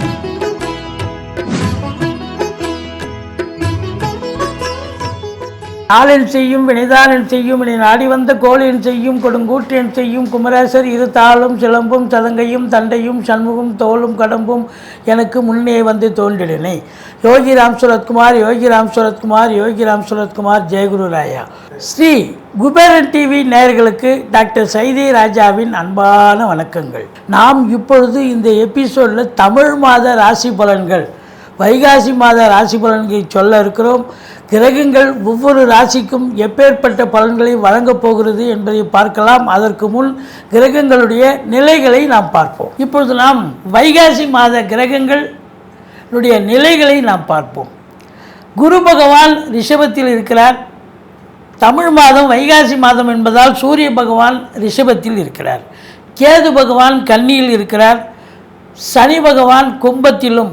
Thank you. நாளென் செய்யும் வினைதானன் செய்யும் இனி நாடி வந்த கோளின் செய்யும் கொடுங்கூட்டின் செய்யும் குமரேசர் இரு தாளும் சிலம்பும் சதங்கையும் தண்டையும் சண்முகம் தோளும் கடம்பும் எனக்கு முன்னே வந்து தோன்றினே. யோகி ராம் சுரத்குமார் யோகி ராம் சுரத்குமார் யோகி ராம் சுரத்குமார் ஜெயகுரு ராயா. ஸ்ரீ குபேரன் டிவி நேயர்களுக்கு டாக்டர் சைதே ராஜாவின் அன்பான வணக்கங்கள். நாம் இப்பொழுது இந்த எபிசோடில் தமிழ் மாத ராசி பலன்கள் வைகாசி மாத ராசி பலன்களை சொல்ல இருக்கிறோம். கிரகங்கள் ஒவ்வொரு ராசிக்கும் எப்பேற்பட்ட பலன்களை வழங்கப் போகிறது என்பதை பார்க்கலாம். அதற்கு முன் கிரகங்களுடைய நிலைகளை நாம் பார்ப்போம். இப்பொழுது நாம் வைகாசி மாத கிரகங்களுடைய நிலைகளை நாம் பார்ப்போம். குரு பகவான் ரிஷபத்தில் இருக்கிறார். தமிழ் மாதம் வைகாசி மாதம் என்பதால் சூரிய பகவான் ரிஷபத்தில் இருக்கிறார். கேது பகவான் கன்னியில் இருக்கிறார். சனி பகவான் கும்பத்திலும்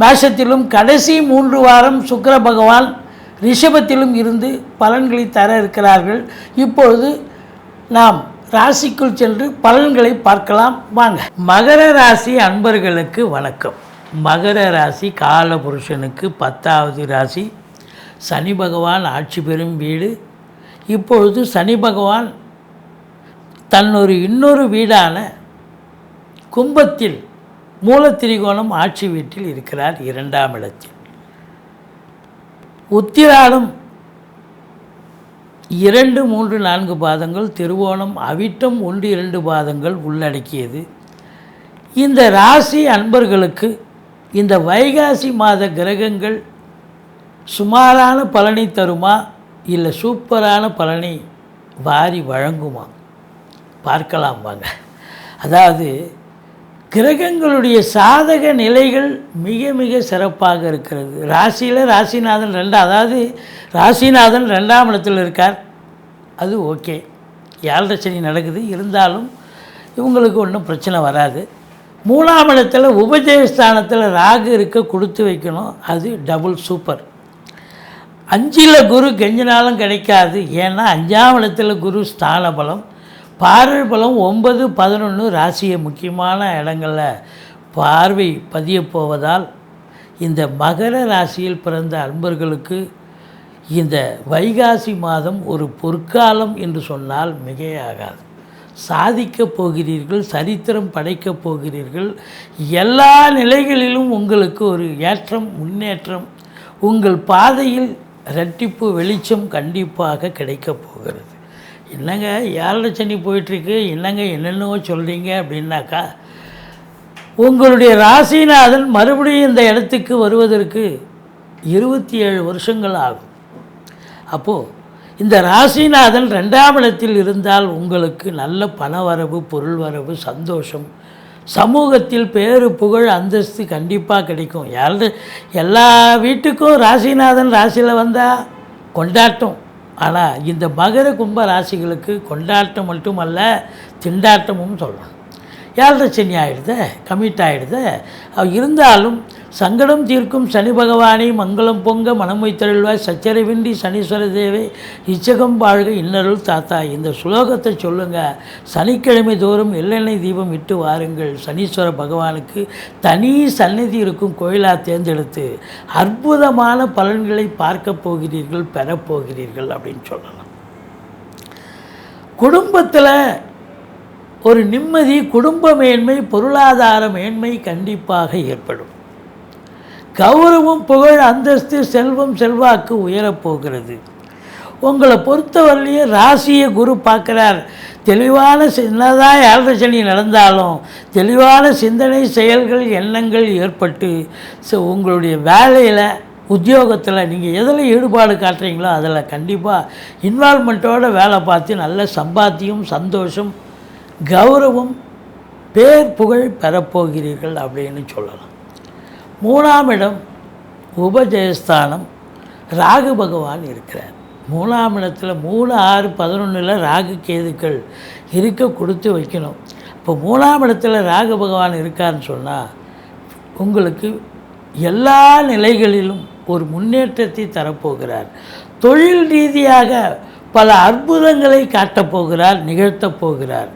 மேஷத்திலும் கடைசி மூன்று வாரம் சுக்கர பகவான் ரிஷபத்திலும் இருந்து பலன்களை தர இருக்கிறார்கள். இப்பொழுது நாம் ராசிக்குள் சென்று பலன்களை பார்க்கலாம். வாங்க. மகர ராசி அன்பர்களுக்கு வணக்கம். மகர ராசி காலபுருஷனுக்கு பத்தாவது ராசி. சனி பகவான் ஆட்சி பெறும் வீடு. இப்பொழுது சனி பகவான் தன்னொரு இன்னொரு வீடான கும்பத்தில் மூலத்திரிகோணம் ஆட்சி வீட்டில் இருக்கிறார் இரண்டாம் இடத்தில். உத்திராடம் இரண்டு மூன்று நான்கு பாதங்கள் திருவோணம் அவிட்டம் ஒன்று இரண்டு பாதங்கள் உள்ளடக்கியது. இந்த ராசி அன்பர்களுக்கு இந்த வைகாசி மாத கிரகங்கள் சுமாரான பலனை தருமா? இல்லை சூப்பரான பலனை வாரி வழங்குமா? பார்க்கலாம் வாங்க. அதாவது கிரகங்களுடைய சாதக நிலைகள் மிக மிக சிறப்பாக இருக்கிறது. ராசியில் ராசிநாதன் ரெண்டு அதாவது ராசிநாதன் ரெண்டாம் இடத்தில் இருக்கார். அது ஓகே. ஏழரை சனி நடக்குது? இருந்தாலும் இவங்களுக்கு ஒன்றும் பிரச்சனை வராது. மூணாம் இடத்துல உபஜயஸ்தானத்தில் ராகு இருக்க கொடுத்து வைக்கணும். அது டபுள் சூப்பர் அஞ்சில் குரு கெஞ்சினாலும் கிடைக்காது. ஏன்னா அஞ்சாம் இடத்துல குரு ஸ்தான பலம் பார்வை பலம் ஒன்பது பதினொன்று ராசியை முக்கியமான இடங்களில் பார்வை பதியப்போவதால் இந்த மகர ராசியில் பிறந்த அன்பர்களுக்கு இந்த வைகாசி மாதம் ஒரு பொற்காலம் என்று சொன்னால் மிகையாகாது. சாதிக்கப் போகிறீர்கள் சரித்திரம் படைக்கப் போகிறீர்கள் எல்லா நிலைகளிலும் உங்களுக்கு ஒரு ஏற்றம் முன்னேற்றம் உங்கள் பாதையில் இரட்டிப்பு வெளிச்சம் கண்டிப்பாக கிடைக்கப் போகிறது. என்னங்க ஏழரை சனி போயிட்டுருக்கு. என்னங்க என்னென்னவோ சொல்கிறீங்க அப்படின்னாக்கா உங்களுடைய ராசிநாதன் மறுபடியும் இந்த இடத்துக்கு வருவதற்கு இருபத்தி ஏழு வருஷங்கள் ஆகும். அப்போது இந்த ராசிநாதன் ரெண்டாம் இடத்தில் இருந்தால் உங்களுக்கு நல்ல பண வரவு பொருள் வரவு சந்தோஷம். சமூகத்தில் பேரு புகழ் அந்தஸ்து கண்டிப்பாக கிடைக்கும். யாரு எல்லா வீட்டுக்கும் ராசிநாதன் ராசியில் வந்தால் கொண்டாட்டம். ஆனால் இந்த மகர கும்ப ராசிகளுக்கு கொண்டாட்டம் மட்டுமல்ல திண்டாட்டமும் சொல்லலாம் ஏழரை சனி ஆகிடுது கமிட் ஆகிடுது இருந்தாலும் சங்கடம் தீர்க்கும் சனி பகவானை மங்களம் பொங்க மனம் வைத்தருள்வாய் சச்சரவின்றி சனீஸ்வர தேவை. இச்சகம் வாழ்க இன்னருள் தாத்தா இந்த சுலோகத்தை சொல்லுங்கள் சனிக்கிழமை தோறும் எள்ளெண்ணெய் தீபம் இட்டு வாருங்கள். சனீஸ்வர பகவானுக்கு தனி சந்நிதி இருக்கும் கோயிலாக தேர்ந்தெடுத்து அற்புதமான பலன்களை பார்க்க போகிறீர்கள் பெறப்போகிறீர்கள் அப்படின்னு சொல்லலாம். குடும்பத்தில் ஒரு நிம்மதி குடும்ப மேன்மை பொருளாதார மேன்மை கண்டிப்பாக ஏற்படும். கௌரவம் புகழ் அந்தஸ்து செல்வம் செல்வாக்கு உயரப்போகிறது. உங்களை பொறுத்தவரையிலேயே ராசியை குரு பார்க்குறார். தெளிவான சின்னதாக ஏழரை சனி நடந்தாலும் தெளிவான சிந்தனை செயல்கள் எண்ணங்கள் ஏற்பட்டு ஸோ உங்களுடைய வேலையில் உத்தியோகத்தில் நீங்கள் எதில் ஈடுபாடு காட்டுறீங்களோ அதில் கண்டிப்பாக இன்வால்மெண்ட்டோட வேலை பார்த்து நல்ல சம்பாத்தியம் சந்தோஷம் கௌரவம் பேர் புகழ் பெறப்போகிறீர்கள் அப்படின்னு சொல்லலாம். மூணாம் இடம் உபஜயஸ்தானம். ராகு பகவான் இருக்கிறார். மூணாம் இடத்துல மூணு ஆறு பதினொன்றில் ராகு கேதுக்கள் இருக்க கொடுத்து வைக்கணும். இப்போ மூணாம் இடத்துல ராகு பகவான் இருக்காருன்னு சொன்னால் உங்களுக்கு எல்லா நிலைகளிலும் ஒரு முன்னேற்றத்தை தரப்போகிறார். தொழில் ரீதியாக பல அற்புதங்களை காட்டப் போகிறார் நிகழ்த்தப் போகிறார்.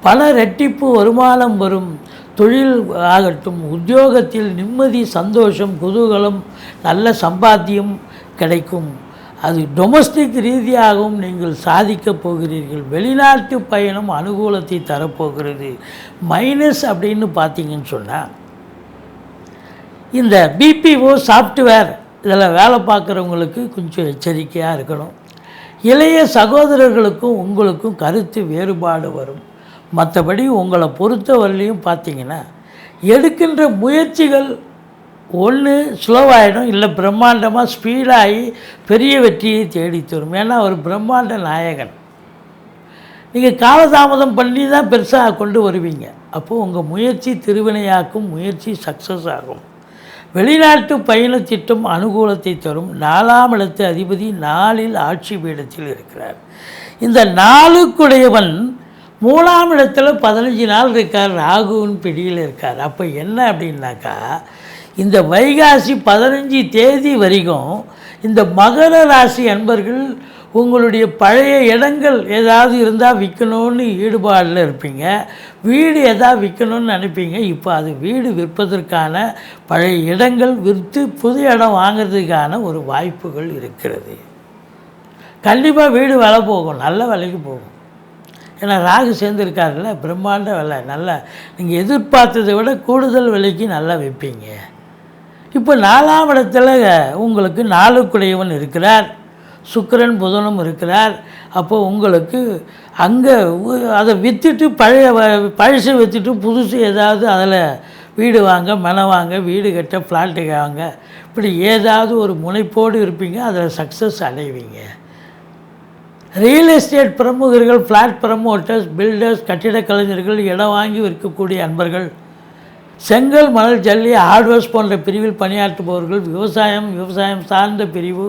பல ரெட்டிப்பு வருமானம் வரும். தொழில் ஆகட்டும் உத்தியோகத்தில் நிம்மதி சந்தோஷம் குதூகலம் நல்ல சம்பாத்தியம் கிடைக்கும். அது டொமஸ்டிக் ரீதியாகவும் நீங்கள் சாதிக்கப் போகிறீர்கள். வெளிநாட்டு பயணம் அனுகூலத்தை தரப்போகிறது. மைனஸ் அப்படின்னு பார்த்தீங்கன்னு சொன்னால் இந்த பிபிஓ சாஃப்ட்வேர் இதில் வேலை பார்க்குறவங்களுக்கு கொஞ்சம் எச்சரிக்கையாக இருக்கணும். இளைய சகோதரர்களுக்கும் உங்களுக்கும் கருத்து வேறுபாடு வரும். மற்றபடி உங்களை பொறுத்தவரையிலையும் பார்த்தீங்கன்னா எடுக்கின்ற முயற்சிகள் ஒன்று ஸ்லோவாகிடும் இல்லை பிரம்மாண்டமாக ஸ்பீடாகி பெரிய வெற்றியை தேடி தரும். ஏன்னா ஒரு பிரம்மாண்ட நாயகன். நீங்கள் காலதாமதம் பண்ணி தான் பெருசாக கொண்டு வருவீங்க. அப்போது உங்கள் முயற்சி திருவினையாக்கும் முயற்சி சக்ஸஸ் ஆகும். வெளிநாட்டு பயணத்திட்டம் அனுகூலத்தை தரும். நாலாம் இடத்து அதிபதி நாளில் ஆட்சி பீடத்தில் இருக்கிறார். இந்த நாளுக்குடையவன் மூணாம் இடத்துல பதினஞ்சு நாள் இருக்கார் ராகுவின் பிடியில் இருக்கார். அப்போ என்ன அப்படின்னாக்கா இந்த வைகாசி பதினஞ்சு தேதி வரைக்கும் இந்த மகர ராசி அன்பர்கள் உங்களுடைய பழைய இடங்கள் ஏதாவது இருந்தால் விற்கணும்னு ஈடுபாடில் இருப்பீங்க. வீடு எதாவது விற்கணும்னு நினைப்பீங்க. இப்போ அது வீடு விற்பதற்கான பழைய இடங்கள் விற்று புது இடம் வாங்குறதுக்கான ஒரு வாய்ப்புகள் இருக்கிறது. கண்டிப்பாக வீடு விலை போகும் நல்ல விலைக்கு போகும். ஏன்னா ராகு சேர்ந்துருக்காருல்ல பிரம்மாண்ட விலை நல்லா நீங்கள் எதிர்பார்த்ததை விட கூடுதல் விலைக்கு நல்லா விற்பீங்க. இப்போ நாலாம் இடத்துல உங்களுக்கு நாளுக்குடையவன் இருக்கிறார் சுக்கரன் புதனும் இருக்கிறார். அப்போ உங்களுக்கு அங்கே அதை விற்றுட்டு பழைய வ- பழசை விற்றுட்டு புதுசு ஏதாவது அதில் வீடு வாங்க மனை வாங்க வீடு கட்ட ஃப்ளாட்டு வாங்க இப்படி ஏதாவது ஒரு முனைப்போடு இருப்பீங்க அதில் சக்ஸஸ் அடைவீங்க. ரியல் எஸ்டேட் பிரமுகர்கள் ஃப்ளாட் ப்ரமோட்டர்ஸ் பில்டர்ஸ் கட்டிடக் கலைஞர்கள் இடம் வாங்கி விற்கக்கூடிய அன்பர்கள் செங்கல் மணல் ஜல்லி ஹார்ட்வேர்ஸ் போன்ற பிரிவில் பணியாற்றுபவர்கள் விவசாயம் விவசாயம் சார்ந்த பிரிவு.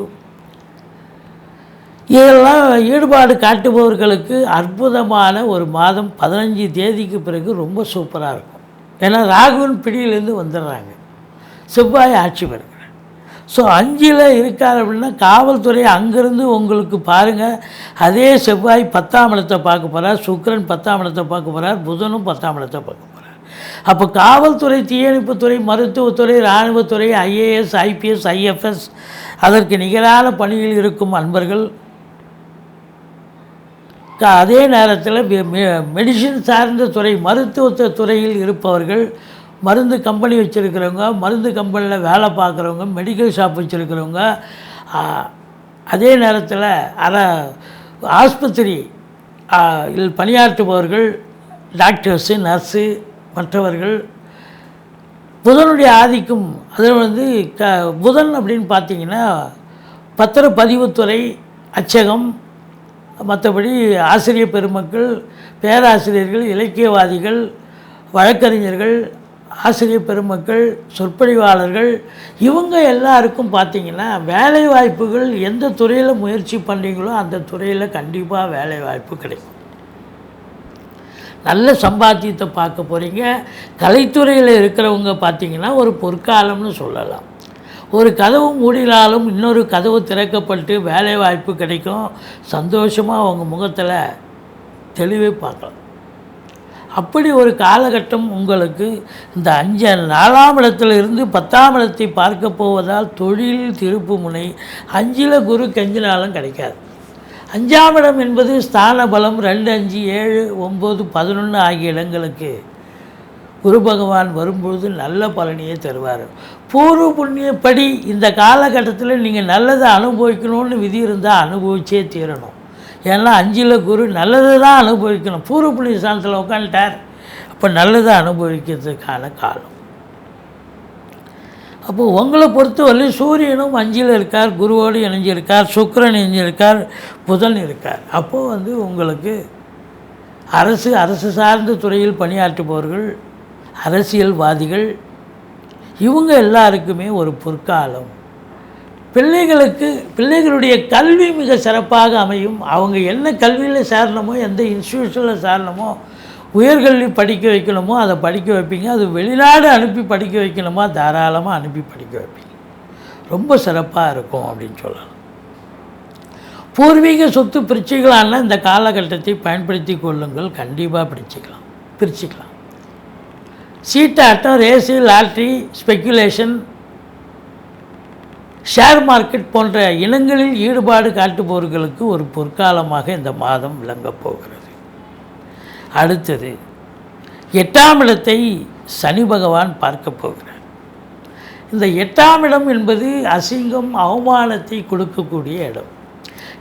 இதெல்லாம் ஈடுபாடு காட்டுபவர்களுக்கு அற்புதமான ஒரு மாதம் பதினஞ்சு தேதிக்கு பிறகு ரொம்ப சூப்பராக இருக்கும். ஏன்னா ராகுவின் பிடியிலேருந்து வந்துடுறாங்க. செவ்வாய் ஆட்சி பெறுங்க ஸோ அஞ்சில் இருக்கார் அப்படின்னா காவல்துறை அங்கேருந்து உங்களுக்கு பாருங்கள் அதே செவ்வாய் பத்தாம் இடத்தை பார்க்க போகிறார் சுக்கரன் பத்தாம் இடத்தை பார்க்க போகிறார் புதனும் பத்தாம் இடத்தை பார்க்க போகிறார் அப்போ காவல்துறை தீயணைப்புத்துறை மருத்துவத்துறை இராணுவத்துறை ஐஏஎஸ் ஐபிஎஸ் ஐஎஃப்எஸ் அதற்கு நிகரான பணியில் இருக்கும் அன்பர்கள் க- அதே நேரத்தில் மெடிசின் சார்ந்த துறை மருத்துவ துறையில் இருப்பவர்கள் மருந்து கம்பெனி வச்சுருக்கிறவங்க மருந்து கம்பெனியில் வேலை பார்க்குறவங்க மெடிக்கல் ஷாப் வச்சுருக்கிறவங்க அதே நேரத்தில் அற ஆஸ்பத்திரி இல் பணியாற்றுபவர்கள் டாக்டர்ஸு நர்ஸு மற்றவர்கள் புதனுடைய ஆதிக்கம் அதில் வந்து க புதன் அப்படின்னு பார்த்தீங்கன்னா பத்திரப்பதிவுத்துறை அச்சகம் மற்றபடி ஆசிரியர் பெருமக்கள் பேராசிரியர்கள் இலக்கியவாதிகள் வழக்கறிஞர்கள் ஆசிரியர் பெருமக்கள் சொற்பொழிவாளர்கள் இவங்க எல்லாருக்கும் பார்த்தீங்கன்னா வேலை வாய்ப்புகள் எந்த துறையில் முயற்சி பண்ணுறீங்களோ அந்த துறையில் கண்டிப்பாக வேலை வாய்ப்பு கிடைக்கும். நல்ல சம்பாத்தியத்தை பார்க்க போகிறீங்க கலைத்துறையில் இருக்கிறவங்க பார்த்திங்கன்னா ஒரு பொற்காலம்னு சொல்லலாம். ஒரு கதவு மூடினாலும் இன்னொரு கதவு திறக்கப்பட்டு வேலை வாய்ப்பு கிடைக்கும். சந்தோஷமாக அவங்க முகத்தில் தெளிவே பார்க்கலாம். அப்படி ஒரு காலகட்டம் உங்களுக்கு இந்த அஞ்சு நாலாம் இடத்துல இருந்து பத்தாம் இடத்தை பார்க்க போவதால் தொழில் திருப்பு முனை. அஞ்சில் குரு கெஞ்சினாலும் கிடைக்காது. அஞ்சாம் இடம் என்பது ஸ்தான பலம் ரெண்டு அஞ்சு ஏழு ஒம்பது பதினொன்று ஆகிய இடங்களுக்கு. குரு பகவான் வரும்பொழுது நல்ல பலனையே தருவார். பூர்வ புண்ணியப்படி இந்த காலகட்டத்தில் நீங்கள் நல்லதை அனுபவிக்கணும்னு விதி இருந்தால் அனுபவிச்சே தீரணும். ஏன்னா அஞ்சில் குரு நல்லது தான் அனுபவிக்கணும். பூர்வ புண்ணிய ஸ்தானத்தில் உட்காந்துட்டார் அப்போ நல்லதை அனுபவிக்கிறதுக்கான காலம். அப்போது உங்களை பொறுத்தவரை சூரியனும் அஞ்சில் இருக்கார் குருவோடு இணைஞ்சிருக்கார் சுக்கிரன் இணைஞ்சிருக்கார் புதன் இருக்கார். அப்போது வந்து உங்களுக்கு அரசு அரசு சார்ந்த துறையில் பணியாற்றுபவர்கள் அரசியல்வாதிகள் இவங்க எல்லாருக்குமே ஒரு பொற்காலம். பிள்ளைகளுக்கு பிள்ளைகளுடைய கல்வி மிக சிறப்பாக அமையும். அவங்க என்ன கல்வியில் சேரணுமோ எந்த இன்ஸ்டியூஷனில் சேரணுமோ உயர்கல்வி படிக்க வைக்கணுமோ அதை படிக்க வைப்பீங்க. அது வெளிநாடு அனுப்பி படிக்க வைக்கணுமோ? தாராளமாக அனுப்பி படிக்க வைப்பீங்க. ரொம்ப சிறப்பாக இருக்கும் அப்படின்னு சொல்லலாம். பூர்வீக சொத்து பிரிச்சுக்கலான்னா இந்த காலகட்டத்தை பயன்படுத்தி கொள்ளுங்கள். கண்டிப்பாக பிரிச்சுக்கலாம். பிரிச்சுக்கலாம். சீட்டாட்டம் race lottery speculation share market போன்ற இனங்களில் ஈடுபாடு காட்டுபவர்களுக்கு ஒரு பொற்காலமாக இந்த மாதம் விளங்கப் போகிறது. அடுத்தது எட்டாம் இடத்தை சனி பகவான் பார்க்க போகிறார். இந்த எட்டாம் இடம் என்பது அசிங்கம் அவமானத்தை கொடுக்கக்கூடிய இடம்.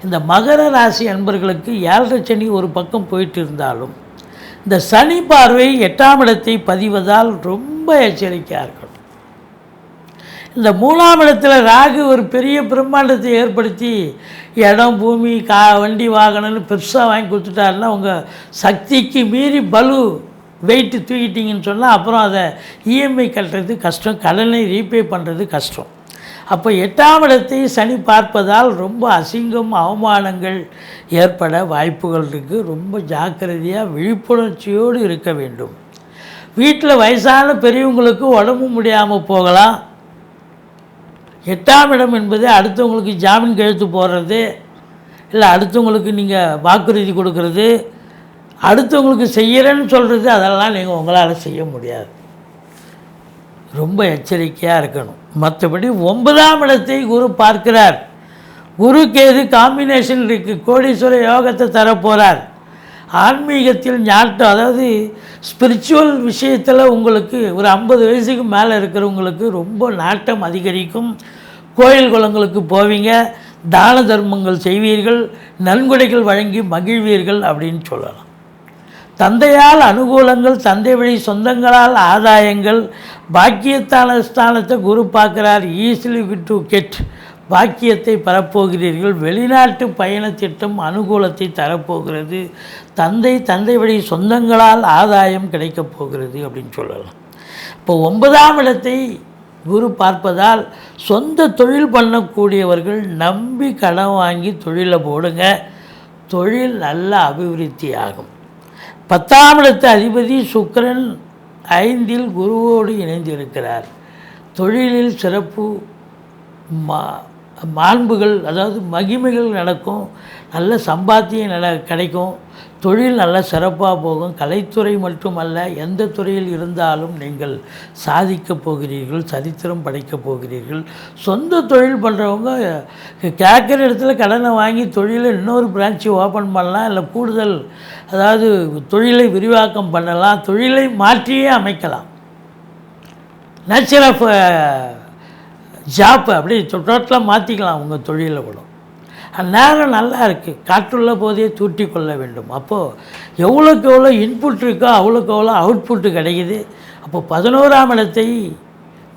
இந்த மகர ராசி அன்பர்களுக்கு ஏழரை சனி ஒரு பக்கம் போயிட்டு இருந்தாலும் இந்த சனி பார்வை எட்டாம் இடத்தை பதிவதால் ரொம்ப எச்சரிக்கையாக இருக்கணும். இந்த மூணாம் இடத்துல ராகு ஒரு பெரிய பிரம்மாண்டத்தை ஏற்படுத்தி இடம் பூமி கா வண்டி வாகனம்னு பெருசாக வாங்கி கொடுத்துட்டாருன்னா உங்கள் சக்திக்கு மீறி பலு வெயிட்டு தூக்கிட்டீங்கன்னு சொன்னால் அப்புறம் அதை இஎம்ஐ கட்டுறது கஷ்டம் கடனை ரீபே பண்ணுறது கஷ்டம். அப்போ எட்டாம் இடத்தை சனி பார்ப்பதால் ரொம்ப அசிங்கம் அவமானங்கள் ஏற்பட வாய்ப்புகள் இருக்குது ரொம்ப ஜாக்கிரதையாக விழிப்புணர்ச்சியோடு இருக்க வேண்டும். வீட்டில் வயசான பெரியவங்களுக்கு உடம்பு முடியாமல் போகலாம். எட்டாம் இடம் என்பது அடுத்தவங்களுக்கு ஜாமீன் கழுத்து போடுறது இல்லை அடுத்தவங்களுக்கு நீங்கள் வாக்குறுதி கொடுக்கறது அடுத்தவங்களுக்கு செய்கிறேன்னு சொல்கிறது அதெல்லாம் நீங்கள் உங்களால் செய்ய முடியாது. ரொம்ப எச்சரிக்கையாக இருக்கணும். மற்றபடி ஒன்பதாம் இடத்தை குரு பார்க்கிறார். குரு கேது காம்பினேஷன் இருக்குது கோடீஸ்வர யோகத்தை தரப்போகிறார் ஆன்மீகத்தில் ஞாட்டம் அதாவது ஸ்பிரிச்சுவல் விஷயத்தில் உங்களுக்கு ஒரு ஐம்பது வயசுக்கு மேலே இருக்கிறவங்களுக்கு ரொம்ப நாட்டம் அதிகரிக்கும். கோயில் குளங்களுக்கு போவீங்க தான தர்மங்கள் செய்வீர்கள் நன்கொடைகள் வழங்கி மகிழ்வீர்கள் அப்படின்னு சொல்லலாம். தந்தையால் அனுகூலங்கள் தந்தை வழி சொந்தங்களால் ஆதாயங்கள் பாக்கியத்தான ஸ்தானத்தை குரு பார்க்குறார் ஈஸிலி டு கெட் பாக்கியத்தை பெறப்போகிறீர்கள் வெளிநாட்டு பயண திட்டம் அனுகூலத்தை தரப்போகிறது தந்தை தந்தை வழி சொந்தங்களால் ஆதாயம் கிடைக்கப் போகிறது அப்படின்னு சொல்லலாம். இப்போ ஒன்பதாம் இடத்தை குரு பார்ப்பதால் சொந்த தொழில் பண்ணக்கூடியவர்கள் நம்பி கடன் வாங்கி தொழிலை போடுங்க. தொழில் நல்ல அபிவிருத்தி ஆகும். பத்தாம் இடத்து அதிபதி சுக்கரன் ஐந்தில் குருவோடு இணைந்திருக்கிறார். தொழிலில் சிறப்பு மா மாண்புகள் அதாவது மகிமைகள் நடக்கும் நல்ல சம்பாத்தியம் நட கிடைக்கும் தொழில் நல்ல சிறப்பாக போகும் கலைத்துறை மட்டுமல்ல எந்த துறையில் இருந்தாலும் நீங்கள் சாதிக்கப் போகிறீர்கள் சரித்திரம் படைக்கப் போகிறீர்கள். சொந்த தொழில் பண்ணுறவங்க கேட்குற இடத்துல கடனை வாங்கி தொழிலை இன்னொரு பிரான்ச்சு ஓப்பன் பண்ணலாம் இல்லை கூடுதல் அதாவது தொழிலை விரிவாக்கம் பண்ணலாம் தொழிலை மாற்றியே அமைக்கலாம். நேச்சர் ஆஃப் ஜாப்பு அப்படி டோட்டலாக மாற்றிக்கலாம் உங்கள் தொழிலை கூட. நேரம் நல்லா இருக்குது காற்றுள்ள போதே தூட்டி கொள்ள வேண்டும். அப்போது எவ்வளோக்கு எவ்வளோ இன்புட் இருக்கோ அவ்வளோக்கு எவ்வளோ அவுட்புட்டு கிடைக்குது. அப்போ பதினோராம் இடத்தை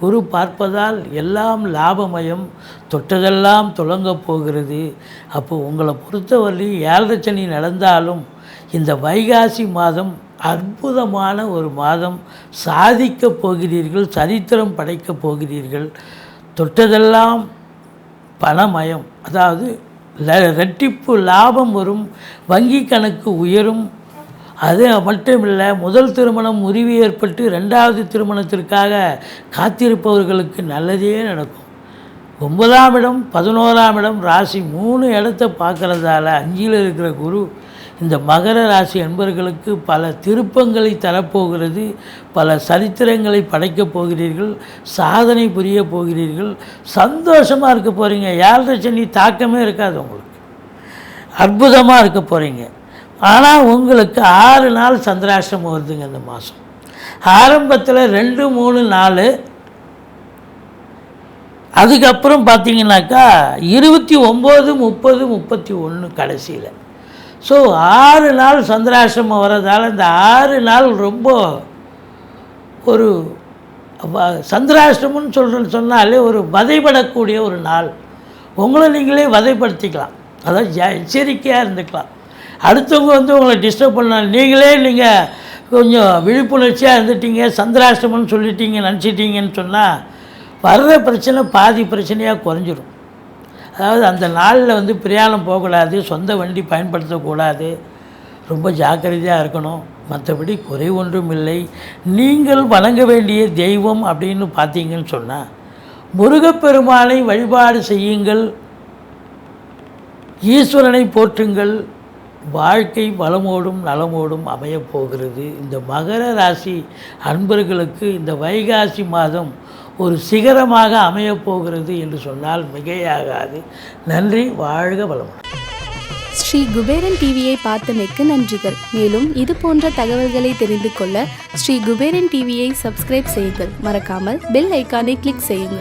குரு பார்ப்பதால் எல்லாம் லாபமயம் தொட்டதெல்லாம் தொடங்கப் போகிறது. அப்போ உங்களை பொறுத்தவரை ஏழரை சனி நடந்தாலும் இந்த வைகாசி மாதம் அற்புதமான ஒரு மாதம். சாதிக்கப் போகிறீர்கள் சரித்திரம் படைக்கப் போகிறீர்கள். தொட்டதெல்லாம் பணமயம். அதாவது ரெட்டிப்பு லாபம் வரும் வங்கி கணக்கு உயரும். அது மட்டும் இல்லை முதல் திருமணம் முறிவு ஏற்பட்டு ரெண்டாவது திருமணத்திற்காக காத்திருப்பவர்களுக்கு நல்லதே நடக்கும். ஒன்பதாம் இடம் பதினோராம் இடம் ராசி மூணு இடத்த பார்க்குறதால அஞ்சில் இருக்கிற குரு இந்த மகர ராசி என்பர்களுக்கு பல திருப்பங்களை தரப்போகிறது பல சரித்திரங்களை படைக்கப் போகிறீர்கள் சாதனை புரிய போகிறீர்கள் சந்தோஷமாக இருக்க போகிறீங்க ஏழரை சனி தாக்கமே இருக்காது உங்களுக்கு. அற்புதமாக இருக்க போகிறீங்க ஆனால் உங்களுக்கு ஆறு நாள் சந்திராஷ்டம் வருதுங்க இந்த மாதம் ஆரம்பத்தில் ரெண்டு மூணு நாலு. அதுக்கப்புறம் பார்த்தீங்கன்னாக்கா இருபத்தி ஒம்பது முப்பது முப்பத்தி ஒன்று கடைசியில். ஸோ ஆறு நாள் சந்திராசிரமம் வர்றதால இந்த ஆறு நாள் ரொம்ப ஒரு சந்திராஷ்டமம்னு சொல்கிறேன்னு சொன்னாலே ஒரு வதைப்படக்கூடிய ஒரு நாள். உங்களை நீங்களே வதைப்படுத்திக்கலாம். அதாவது எச்சரிக்கையாக இருந்துக்கலாம். அடுத்தவங்க வந்து உங்களை டிஸ்டர்ப் பண்ண நீங்களே நீங்கள் கொஞ்சம் விழிப்புணர்ச்சியாக இருந்துட்டீங்க சந்திராஷ்டமம்னு சொல்லிட்டீங்க நினச்சிட்டீங்கன்னு சொன்னால் வர்ற பிரச்சனை பாதி பிரச்சனையாக குறைஞ்சிரும். அதாவது அந்த நாளில் வந்து பிரயாணம் போகக்கூடாது சொந்த வண்டி பயன்படுத்தக்கூடாது. ரொம்ப ஜாக்கிரதையாக இருக்கணும். மற்றபடி குறை ஒன்றும் இல்லை. நீங்கள் வணங்க வேண்டிய தெய்வம் அப்படின்னு பார்த்தீங்கன்னு சொன்னால் முருகப்பெருமானை வழிபாடு செய்யுங்கள். ஈஸ்வரனை போற்றுங்கள். வாழ்க்கை வளமோடும் நலமோடும் அமையப் போகிறது. இந்த மகர ராசி அன்பர்களுக்கு இந்த வைகாசி மாதம் ஒரு சிகரமாக அமையப் போகிறது என்று சொன்னால் மிகையாகாது. நன்றி வாழ்க வளமுடன். ஸ்ரீ குபேரன் டிவியை பார்த்தமைக்கு நன்றிகள். மேலும் இது போன்ற தகவல்களை தெரிந்து கொள்ள ஸ்ரீ குபேரன் டிவியை சப்ஸ்கிரைப் செய்யுங்கள். மறக்காமல் பெல் ஐக்கானை கிளிக் செய்யுங்கள்.